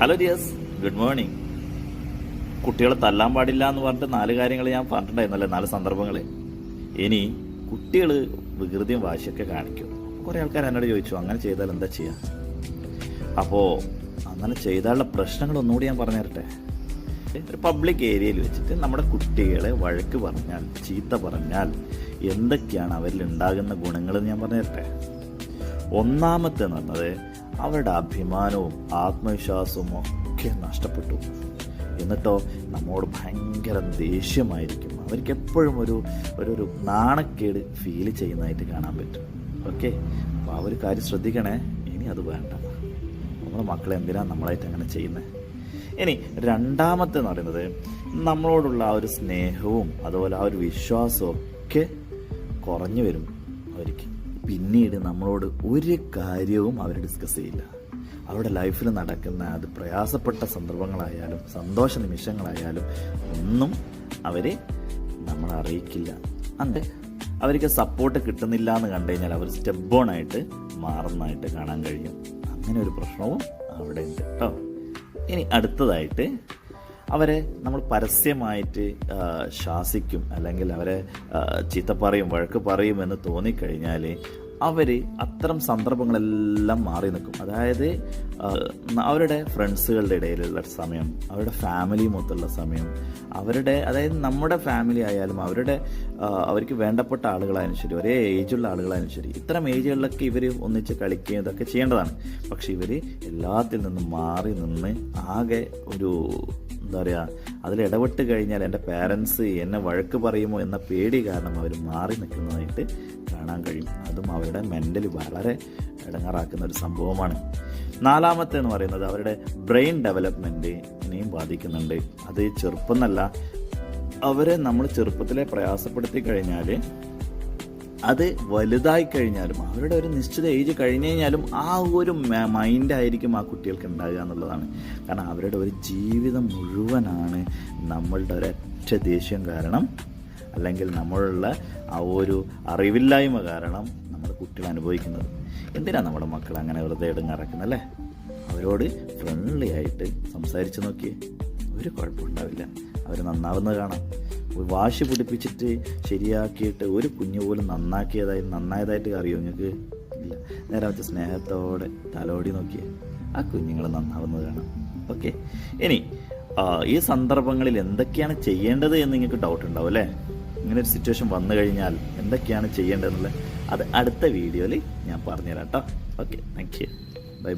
Hello ഡിയസ് good morning കുട്ടികളെ തല്ലാൻ പാടില്ല എന്ന് പറഞ്ഞിട്ട് നാല് കാര്യങ്ങൾ ഞാൻ പറഞ്ഞിട്ടുണ്ടായിരുന്നല്ലേ നാല് സന്ദർഭങ്ങൾ ഇനി കുട്ടികൾ വികൃതിയും വാശിയൊക്കെ കാണിക്കും. കുറേ ആൾക്കാർ എന്നോട് ചോദിച്ചു അങ്ങനെ ചെയ്താൽ എന്താ ചെയ്യുക അപ്പോൾ അങ്ങനെ ചെയ്താലുള്ള പ്രശ്നങ്ങൾ ഒന്നുകൂടി ഞാൻ പറഞ്ഞു തരട്ടെ. ഒരു പബ്ലിക് ഏരിയയിൽ വെച്ചിട്ട് നമ്മുടെ കുട്ടികളെ വഴക്ക് പറഞ്ഞാൽ ചീത്ത പറഞ്ഞാൽ എന്തൊക്കെയാണ് അവരിൽ ഉണ്ടാകുന്ന ഗുണങ്ങൾ ഞാൻ പറഞ്ഞു തരട്ടെ. ഒന്നാമത്തെ എന്ന് പറഞ്ഞത് അവരുടെ അഭിമാനവും ആത്മവിശ്വാസവും ഒക്കെ നഷ്ടപ്പെട്ടു. എന്നിട്ടോ നമ്മോട് ഭയങ്കര ദേഷ്യമായിരിക്കും. അവർക്ക് എപ്പോഴും ഒരു ഒരു നാണക്കേട് ഫീൽ ചെയ്യുന്നതായിട്ട് കാണാൻ പറ്റും. ഓക്കെ അപ്പോൾ ആ ഒരു കാര്യം ശ്രദ്ധിക്കണേ. ഇനി അത് വേണ്ട. നമ്മുടെ മക്കളെ എന്തിനാണ് നമ്മളായിട്ട് അങ്ങനെ ചെയ്യുന്നത് ഇനി രണ്ടാമത്തെ എന്ന് പറയുന്നത് നമ്മളോടുള്ള ആ ഒരു സ്നേഹവും അതുപോലെ ആ ഒരു വിശ്വാസവും ഒക്കെ കുറഞ്ഞു വരും അവർക്ക്. പിന്നീട് നമ്മളോട് ഒരു കാര്യവും അവർ ഡിസ്കസ് ചെയ്യില്ല. അവരുടെ ലൈഫിൽ നടക്കുന്ന അത് പ്രയാസപ്പെട്ട സന്ദർഭങ്ങളായാലും സന്തോഷ നിമിഷങ്ങളായാലും ഒന്നും അവരെ നമ്മളെ അറിയിക്കില്ല. അതെ അവർക്ക് സപ്പോർട്ട് കിട്ടുന്നില്ല എന്ന് കണ്ടു കഴിഞ്ഞാൽ അവർ സ്റ്റെപ്പ് ഓൺ ആയിട്ട് മാറുന്നതായിട്ട് കാണാൻ കഴിയും. അങ്ങനെ ഒരു പ്രശ്നവും അവിടെ ഉണ്ട് കേട്ടോ ഇനി അടുത്തതായിട്ട് അവരെ നമ്മൾ പരസ്യമായിട്ട് ശാസിക്കും അല്ലെങ്കിൽ അവരെ ചീത്ത പറയും വഴക്ക് പറയും എന്ന് തോന്നിക്കഴിഞ്ഞാൽ അവർ അത്തരം സന്ദർഭങ്ങളെല്ലാം മാറി നിൽക്കും. അതായത് അവരുടെ ഫ്രണ്ട്സുകളുടെ ഇടയിലുള്ള സമയം അവരുടെ ഫാമിലി മൊത്തമുള്ള സമയം അവരുടെ അതായത് നമ്മുടെ ഫാമിലി ആയാലും അവരുടെ അവർക്ക് വേണ്ടപ്പെട്ട ആളുകളായാലും ശരി ഒരേ ഏജുള്ള ആളുകളായാലും ശരി ഇത്തരം ഏജുകളിലൊക്കെ ഇവർ ഒന്നിച്ച് കളിക്കുകയും ഇതൊക്കെ ചെയ്യേണ്ടതാണ്. പക്ഷെ ഇവർ എല്ലാത്തിൽ നിന്നും മാറി നിന്ന് ആകെ ഒരു എന്താ പറയുക അതിൽ ഇടപെട്ട് കഴിഞ്ഞാൽ എന്റെ പാരൻസ് എന്നെ വഴക്ക് പറയുമോ എന്ന പേടി കാരണം അവർ മാറി നിൽക്കുന്നതായിട്ട് കാണാൻ കഴിയും. അതും അവരുടെ മെന്റലി വളരെ ഇടങ്ങാറാക്കുന്ന ഒരു സംഭവമാണ്. നാലാമത്തെ എന്ന് പറയുന്നത് അവരുടെ ബ്രെയിൻ ഡെവലപ്മെന്റിനെയും ബാധിക്കുന്നുണ്ട്. അത് ചെറുപ്പം എന്നല്ല അവരെ നമ്മൾ ചെറുപ്പത്തിലെ പ്രയാസപ്പെടുത്തി കഴിഞ്ഞാൽ അത് വലുതായി കഴിഞ്ഞാലും അവരുടെ ഒരു നിശ്ചിത ഏജ് കഴിഞ്ഞു കഴിഞ്ഞാലും ആ ഒരു മൈൻഡായിരിക്കും ആ കുട്ടികൾക്ക് ഉണ്ടാകുക എന്നുള്ളതാണ്. കാരണം അവരുടെ ഒരു ജീവിതം മുഴുവനാണ് നമ്മളുടെ ഒരൊറ്റ ദേഷ്യം കാരണം അല്ലെങ്കിൽ നമ്മളുള്ള ആ ഒരു അറിവില്ലായ്മ കാരണം നമ്മൾ കുട്ടികൾ അനുഭവിക്കുന്നത്. എന്തിനാണ് നമ്മുടെ മക്കൾ അങ്ങനെ വെറുതെ ഇടങ്ങാറാക്കുന്നത് അല്ലേ അവരോട് ഫ്രണ്ട്ലി ആയിട്ട് സംസാരിച്ച് നോക്കിയേ. ഒരു കുഴപ്പമുണ്ടാവില്ല. അവർ നന്നാവുന്നത് കാണാം വാശി പിടിപ്പിച്ചിട്ട് ശരിയാക്കിയിട്ട് ഒരു കുഞ്ഞു പോലും നന്നാക്കിയതായി നന്നായതായിട്ട് അറിയോ നിങ്ങൾക്ക്? ഇല്ല. നേരെ വെച്ച സ്നേഹത്തോടെ തലോടി നോക്കിയേ. ആ കുഞ്ഞുങ്ങൾ നന്നാവുന്നത് കാണാം ഓക്കെ. ഇനി ഈ സന്ദർഭങ്ങളിൽ എന്തൊക്കെയാണ് ചെയ്യേണ്ടത് എന്ന് നിങ്ങൾക്ക് ഡൗട്ട് ഉണ്ടാവും അല്ലേ? ഇങ്ങനെ ഒരു സിറ്റുവേഷൻ വന്നു കഴിഞ്ഞാൽ എന്തൊക്കെയാണ് ചെയ്യേണ്ടതെന്നുള്ളത് അത് അടുത്ത വീഡിയോയിൽ ഞാൻ പറഞ്ഞുതരാം കേട്ടോ. ഓക്കെ. Thank you